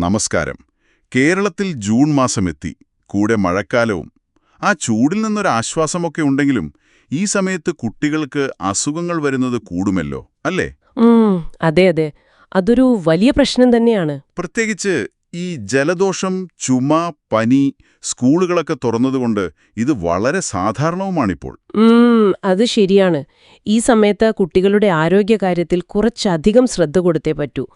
നമസ്കാരം. കേരളത്തിൽ ജൂൺ മാസം എത്തി കൂടെ മഴക്കാലവും. ആ ചൂടിൽ നിന്നൊരാശ്വാസമൊക്കെ ഉണ്ടെങ്കിലും ഈ സമയത്ത് കുട്ടികൾക്ക് അസുഖങ്ങൾ വരുന്നത് കൂടുമല്ലോ അല്ലേ? അതെ അതെ. അതൊരു വലിയ പ്രശ്നം തന്നെയാണ്. പ്രത്യേകിച്ച് ഈ ജലദോഷം ചുമ പനി സ്കൂളുകളൊക്കെ തുറന്നതുകൊണ്ട് ഇത് വളരെ സാധാരണവുമാണിപ്പോൾ. അത് ശരിയാണ്. ഈ സമയത്ത് കുട്ടികളുടെ ആരോഗ്യകാര്യത്തിൽ കുറച്ചധികം ശ്രദ്ധ കൊടുത്തേ പറ്റൂ.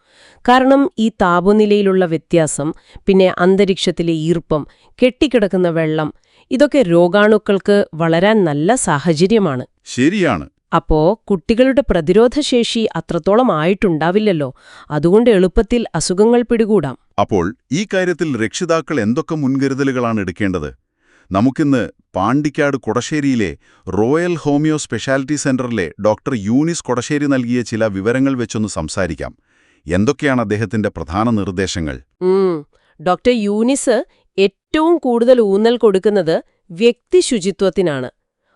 കാരണം ഈ താപനിലയിലുള്ള വ്യത്യാസം പിന്നെ അന്തരീക്ഷത്തിലെ ഈർപ്പം കെട്ടിക്കിടക്കുന്ന വെള്ളം ഇതൊക്കെ രോഗാണുക്കൾക്ക് വളരാൻ നല്ല സാഹചര്യമാണ്. ശരിയാണ്. അപ്പോ കുട്ടികളുടെ പ്രതിരോധശേഷി അത്രത്തോളം ആയിട്ടുണ്ടാവില്ലല്ലോ. അതുകൊണ്ട് എളുപ്പത്തിൽ അസുഖങ്ങൾ പിടികൂടാം. അപ്പോൾ ഈ കാര്യത്തിൽ രക്ഷിതാക്കൾ എന്തൊക്കെ മുൻകരുതലുകളാണ് എടുക്കേണ്ടത്? നമുക്കിന്ന് പാണ്ടിക്കാട് കൊടശ്ശേരിയിലെ റോയൽ ഹോമിയോ സ്പെഷ്യാലിറ്റി സെന്ററിലെ ഡോക്ടർ യൂനിസ് കൊടശ്ശേരി നൽകിയ ചില വിവരങ്ങൾ വെച്ചൊന്ന് സംസാരിക്കാം. എന്തൊക്കെയാണ് അദ്ദേഹത്തിന്റെ പ്രധാന നിർദ്ദേശങ്ങൾ? ഡോക്ടർ യൂനിസ് ഏറ്റവും കൂടുതൽ ഊന്നൽ കൊടുക്കുന്നത് വ്യക്തി ശുചിത്വത്തിനാണ്.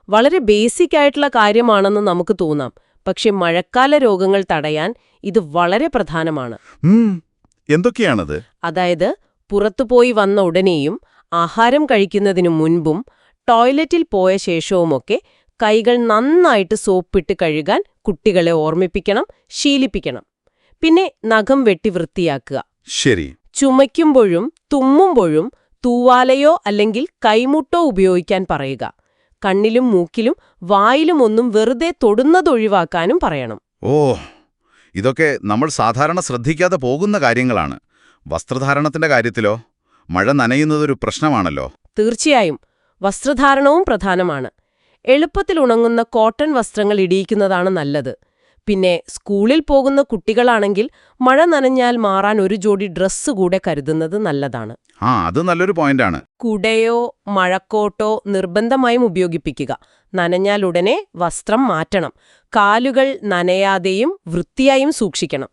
വളരെ ബേസിക് ആയിട്ടുള്ള കാര്യമാണെന്ന് നമുക്ക് തോന്നാം. പക്ഷെ മഴക്കാല രോഗങ്ങൾ തടയാൻ ഇത് വളരെ പ്രധാനമാണ്. എന്തൊക്കെയാണത്? അതായത് പുറത്തുപോയി വന്ന ഉടനെയും ആഹാരം കഴിക്കുന്നതിനു മുൻപും ടോയ്ലറ്റിൽ പോയ ശേഷവുമൊക്കെ കൈകൾ നന്നായിട്ട് സോപ്പിട്ട് കഴുകാൻ കുട്ടികളെ ഓർമ്മിപ്പിക്കണം ശീലിപ്പിക്കണം. പിന്നെ നഖം വെട്ടി വൃത്തിയാക്കുക. ശരി. ചുമയ്ക്കുമ്പോഴും തുമ്മുമ്പോഴും തൂവാലയോ അല്ലെങ്കിൽ കൈമുട്ടോ ഉപയോഗിക്കാൻ പറയുക. കണ്ണിലും മൂക്കിലും വായിലും ഒന്നും വെറുതെ തൊടുന്നതൊഴിവാക്കാനും പറയണം. ഓ ഇതൊക്കെ നമ്മൾ സാധാരണ ശ്രദ്ധിക്കാതെ പോകുന്ന കാര്യങ്ങളാണ്. വസ്ത്രധാരണത്തിന്റെ കാര്യത്തിലോ? മഴ നനയുന്നതൊരു പ്രശ്നമാണല്ലോ. തീർച്ചയായും. വസ്ത്രധാരണവും പ്രധാനമാണ്. എളുപ്പത്തിൽ ഉണങ്ങുന്ന കോട്ടൺ വസ്ത്രങ്ങൾ ഇടിയിക്കുന്നതാണ് നല്ലത്. പിന്നെ സ്കൂളിൽ പോകുന്ന കുട്ടികളാണെങ്കിൽ മഴ നനഞ്ഞാൽ മാറാൻ ഒരു ജോഡി ഡ്രസ്സ് കൂടെ കരുതുന്നത് നല്ലതാണ്. ആ അത് നല്ലൊരു പോയിന്റാണ്. കുടയോ മഴക്കോട്ടോ നിർബന്ധമായും ഉപയോഗിപ്പിക്കുക. നനഞ്ഞാൽ ഉടനെ വസ്ത്രം മാറ്റണം. കാലുകൾ നനയാതെയും വൃത്തിയായും സൂക്ഷിക്കണം.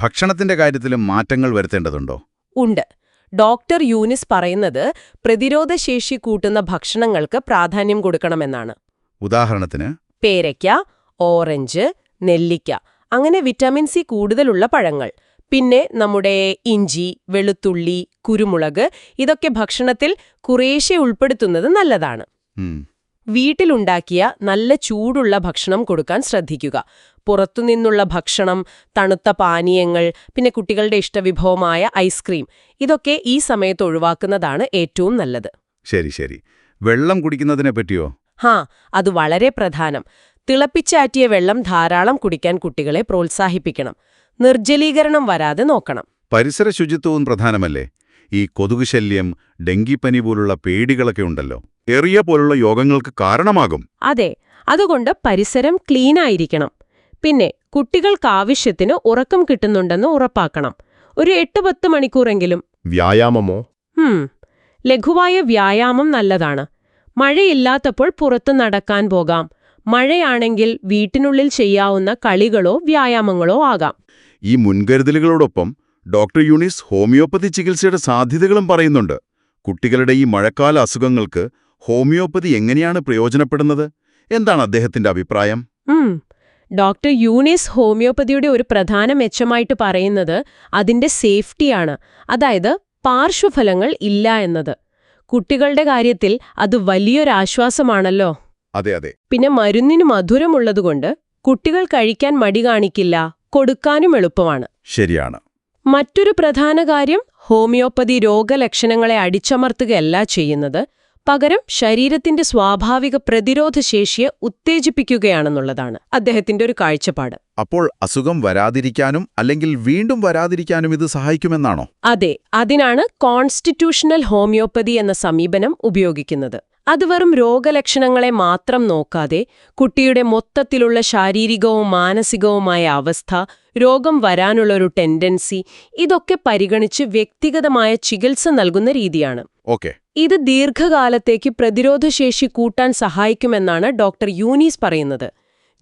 ഭക്ഷണത്തിന്റെ കാര്യത്തിലും മാറ്റങ്ങൾ വരുത്തേണ്ടതുണ്ടോ? ഉണ്ട്. ഡോക്ടർ യൂനിസ് പറയുന്നത് പ്രതിരോധശേഷി കൂട്ടുന്ന ഭക്ഷണങ്ങൾക്ക് പ്രാധാന്യം കൊടുക്കണമെന്നാണ്. ഉദാഹരണത്തിന്? പേരയ്ക്ക ഓറഞ്ച് നെല്ലിക്ക അങ്ങനെ വിറ്റാമിൻ സി കൂടുതലുള്ള പഴങ്ങൾ. പിന്നെ നമ്മുടെ ഇഞ്ചി വെളുത്തുള്ളി കുരുമുളക് ഇതൊക്കെ ഭക്ഷണത്തിൽ കുറേശ്ശെ ഉൾപ്പെടുത്തുന്നത് നല്ലതാണ്. വീട്ടിലുണ്ടാക്കിയ നല്ല ചൂടുള്ള ഭക്ഷണം കൊടുക്കാൻ ശ്രദ്ധിക്കുക. പുറത്തുനിന്നുള്ള ഭക്ഷണം തണുത്ത പാനീയങ്ങൾ പിന്നെ കുട്ടികളുടെ ഇഷ്ടവിഭവമായ ഐസ്ക്രീം ഇതൊക്കെ ഈ സമയത്ത് ഒഴിവാക്കുന്നതാണ് ഏറ്റവും നല്ലത്. ശരി ശരി. വെള്ളം കുടിക്കുന്നതിനെ പറ്റിയോ? ഹാ അത് വളരെ പ്രധാനം. തിളപ്പിച്ചാറ്റിയ വെള്ളം ധാരാളം കുടിക്കാൻ കുട്ടികളെ പ്രോത്സാഹിപ്പിക്കണം. നിർജലീകരണം വരാതെ നോക്കണം. പരിസര ശുചിത്വവും പ്രധാനമല്ലേ? ഈ കൊതുക് ശല്യം ഡെങ്കിപ്പനി പോലുള്ള പേടികളൊക്കെ ഉണ്ടല്ലോ. എറിയ പോലുള്ള യോഗങ്ങൾക്ക് കാരണമാകും. അതെ അതുകൊണ്ട് പരിസരം ക്ലീനായിരിക്കണം പിന്നെ കുട്ടികൾക്ക് ആവശ്യത്തിന് ഉറക്കം കിട്ടുന്നുണ്ടെന്ന് ഉറപ്പാക്കണം. ഒരു എട്ട് പത്ത് മണിക്കൂറെങ്കിലും. വ്യായാമമോ? ഹും ലഘുവായ വ്യായാമം നല്ലതാണ്. മഴയില്ലാത്തപ്പോൾ പുറത്തു നടക്കാൻ പോകാം. മഴയാണെങ്കിൽ വീട്ടിനുള്ളിൽ ചെയ്യാവുന്ന കളികളോ വ്യായാമങ്ങളോ ആകാം. ഈ മുൻകരുതലുകളോടൊപ്പം ഡോക്ടർ യൂണിസ് ഹോമിയോപ്പതി ചികിത്സയുടെ സാധ്യതകളും പറയുന്നുണ്ട്. കുട്ടികളുടെ ഈ മഴക്കാല അസുഖങ്ങൾക്ക് ഹോമിയോപ്പതി എങ്ങനെയാണ് പ്രയോജനപ്പെടുന്നത്? എന്താണ് അദ്ദേഹത്തിന്റെ അഭിപ്രായം? ഡോക്ടർ യൂണിസ് ഹോമിയോപ്പതിയുടെ ഒരു പ്രധാന മെച്ചമായിട്ട് പറയുന്നത് അതിന്റെ സേഫ്റ്റിയാണ് അതായത് പാർശ്വഫലങ്ങൾ ഇല്ല എന്നത്. കുട്ടികളുടെ കാര്യത്തിൽ അത് വലിയൊരാശ്വാസമാണല്ലോ അതെ അതെ. പിന്നെ മരുന്നിന് മധുരമുള്ളതുകൊണ്ട് കുട്ടികൾ കഴിക്കാൻ മടി കാണിക്കില്ല കൊടുക്കാനും എളുപ്പമാണ്. ശരിയാണ്. മറ്റൊരു പ്രധാന കാര്യം ഹോമിയോപ്പതി രോഗലക്ഷണങ്ങളെ അടിച്ചമർത്തുകയല്ല ചെയ്യുന്നത്. പകരം ശരീരത്തിന്റെ സ്വാഭാവിക പ്രതിരോധശേഷിയെ ഉത്തേജിപ്പിക്കുകയാണെന്നുള്ളതാണ്. അദ്ദേഹത്തിന്റെ ഒരു കാഴ്ചപ്പാട്. അപ്പോൾ അസുഖം വരാതിരിക്കാനും അല്ലെങ്കിൽ വീണ്ടും വരാതിരിക്കാനും ഇത് സഹായിക്കുമെന്നാണോ? അതെ അതിനാണ് കോൺസ്റ്റിറ്റ്യൂഷണൽ ഹോമിയോപ്പതി എന്ന സമീപനം ഉപയോഗിക്കുന്നത്. അത് വെറും രോഗലക്ഷണങ്ങളെ മാത്രം നോക്കാതെ കുട്ടിയുടെ മൊത്തത്തിലുള്ള ശാരീരികവും മാനസികവുമായ അവസ്ഥ രോഗം വരാനുള്ളൊരു ടെൻഡൻസി ഇതൊക്കെ പരിഗണിച്ച് വ്യക്തിഗതമായ ചികിത്സ നൽകുന്ന രീതിയാണ്. ഓക്കെ. ഇത് ദീർഘകാലത്തേക്ക് പ്രതിരോധശേഷി കൂട്ടാൻ സഹായിക്കുമെന്നാണ് ഡോക്ടർ യൂനീസ് പറയുന്നത്.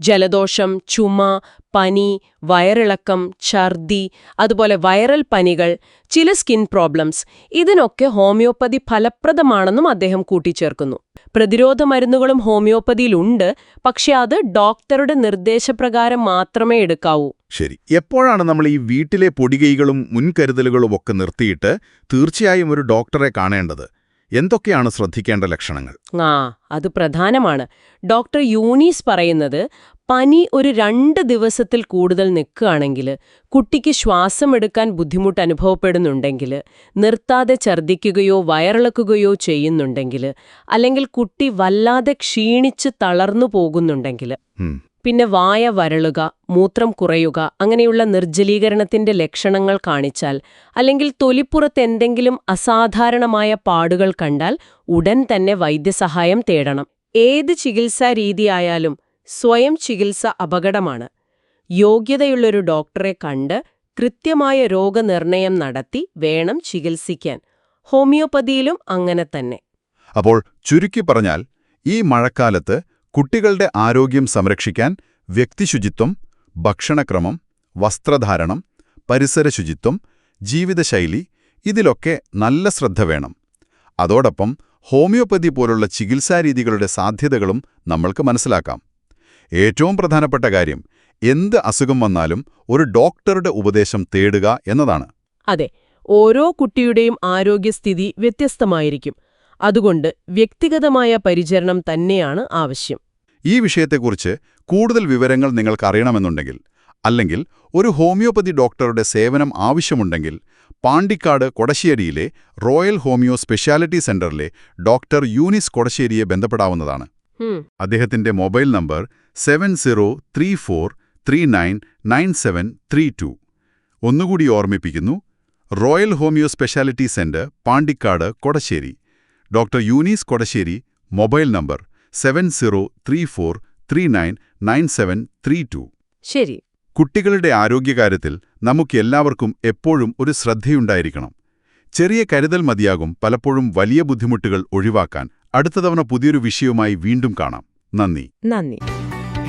ജലദോഷം ചുമ പനി വയറിളക്കം ഛർദി അതുപോലെ വൈറൽ പനികൾ ചില സ്കിൻ പ്രോബ്ലംസ് ഇതിനൊക്കെ ഹോമിയോപ്പതി ഫലപ്രദമാണെന്നും അദ്ദേഹം കൂട്ടിച്ചേർക്കുന്നു. പ്രതിരോധ മരുന്നുകളും ഹോമിയോപ്പതിയിലുണ്ട് പക്ഷെ അത് ഡോക്ടറുടെ നിർദ്ദേശപ്രകാരം മാത്രമേ എടുക്കാവൂ. ശരി. എപ്പോഴാണ് നമ്മൾ ഈ വീട്ടിലെ പൊടികൈകളും മുൻകരുതലുകളും ഒക്കെ നിർത്തിയിട്ട് തീർച്ചയായും ഒരു ഡോക്ടറെ കാണേണ്ടത്? എന്തൊക്കെയാണ് ശ്രദ്ധിക്കേണ്ട ലക്ഷണങ്ങൾ? ആ അത് പ്രധാനമാണ്. ഡോക്ടർ യൂനീസ് പറയുന്നത് പനി ഒരു രണ്ട് ദിവസത്തിൽ കൂടുതൽ നിൽക്കുകയാണെങ്കിൽ കുട്ടിക്ക് ശ്വാസം എടുക്കാൻ ബുദ്ധിമുട്ട് അനുഭവപ്പെടുന്നുണ്ടെങ്കിൽ നിർത്താതെ ഛർദ്ദിക്കുകയോ വയറിളക്കുകയോ ചെയ്യുന്നുണ്ടെങ്കിൽ അല്ലെങ്കിൽ കുട്ടി വല്ലാതെ ക്ഷീണിച്ച് തളർന്നു പോകുന്നുണ്ടെങ്കിൽ പിന്നെ വായ വരളുക മൂത്രം കുറയുക അങ്ങനെയുള്ള നിർജലീകരണത്തിന്റെ ലക്ഷണങ്ങൾ കാണിച്ചാൽ അല്ലെങ്കിൽ തൊലിപ്പുറത്ത് എന്തെങ്കിലും അസാധാരണമായ പാടുകൾ കണ്ടാൽ ഉടൻ തന്നെ വൈദ്യസഹായം തേടണം. ഏത് ചികിത്സാ രീതിയായാലും സ്വയം ചികിത്സ അപകടമാണ്. യോഗ്യതയുള്ളൊരു ഡോക്ടറെ കണ്ട് കൃത്യമായ രോഗനിർണയം നടത്തി വേണം ചികിത്സിക്കാൻ. ഹോമിയോപ്പതിയിലും അങ്ങനെ തന്നെ. അപ്പോൾ ചുരുക്കി പറഞ്ഞാൽ ഈ മഴക്കാലത്ത് കുട്ടികളുടെ ആരോഗ്യം സംരക്ഷിക്കാൻ വ്യക്തിശുചിത്വം ഭക്ഷണക്രമം വസ്ത്രധാരണം പരിസരശുചിത്വം ജീവിതശൈലി ഇതിലൊക്കെ നല്ല ശ്രദ്ധ വേണം. അതോടൊപ്പം ഹോമിയോപ്പതി പോലുള്ള ചികിത്സാരീതികളുടെ സാധ്യതകളും നമ്മൾക്ക് മനസ്സിലാക്കാം. ഏറ്റവും പ്രധാനപ്പെട്ട കാര്യം എന്ത് അസുഖം വന്നാലും ഒരു ഡോക്ടറുടെ ഉപദേശം തേടുക എന്നതാണ്. അതെ ഓരോ കുട്ടിയുടെയും ആരോഗ്യസ്ഥിതി വ്യത്യസ്തമായിരിക്കും. അതുകൊണ്ട് വ്യക്തിഗതമായ പരിചരണം തന്നെയാണ് ആവശ്യം. ഈ വിഷയത്തെക്കുറിച്ച് കൂടുതൽ വിവരങ്ങൾ നിങ്ങൾക്ക് അറിയണമെന്നുണ്ടെങ്കിൽ അല്ലെങ്കിൽ ഒരു ഹോമിയോപ്പതി ഡോക്ടറുടെ സേവനം ആവശ്യമുണ്ടെങ്കിൽ പാണ്ടിക്കാട് കൊടശ്ശേരിയിലെ റോയൽ ഹോമിയോ സ്പെഷ്യാലിറ്റി സെന്ററിലെ ഡോക്ടർ യൂനിസ് കൊടശ്ശേരിയെ ബന്ധപ്പെടാവുന്നതാണ്. അദ്ദേഹത്തിന്റെ mobile number seven zero three four three nine nine seven three two. ഒന്നുകൂടി ഓർമ്മിപ്പിക്കുന്നു royal homeo speciality centre Pandikkad Kodassery. Doctor Younis Kodassery mobile number seven zero three four three nine nine seven three two. ശരി. കുട്ടികളുടെ ആരോഗ്യകാര്യത്തിൽ നമുക്കെല്ലാവർക്കും എപ്പോഴും ഒരു ശ്രദ്ധയുണ്ടായിരിക്കണം. ചെറിയ കരുതൽ മതിയാകും പലപ്പോഴും വലിയ ബുദ്ധിമുട്ടുകൾ ഒഴിവാക്കാൻ. അടുത്ത തവണ പുതിയൊരു വിഷയവുമായി വീണ്ടും കാണാം. നന്ദി. നന്ദി.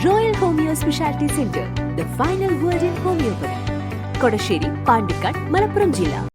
Royal homeo speciality centre the final word in homoeopathy. Kodassery Pandikkad Malappuram ജില്ല.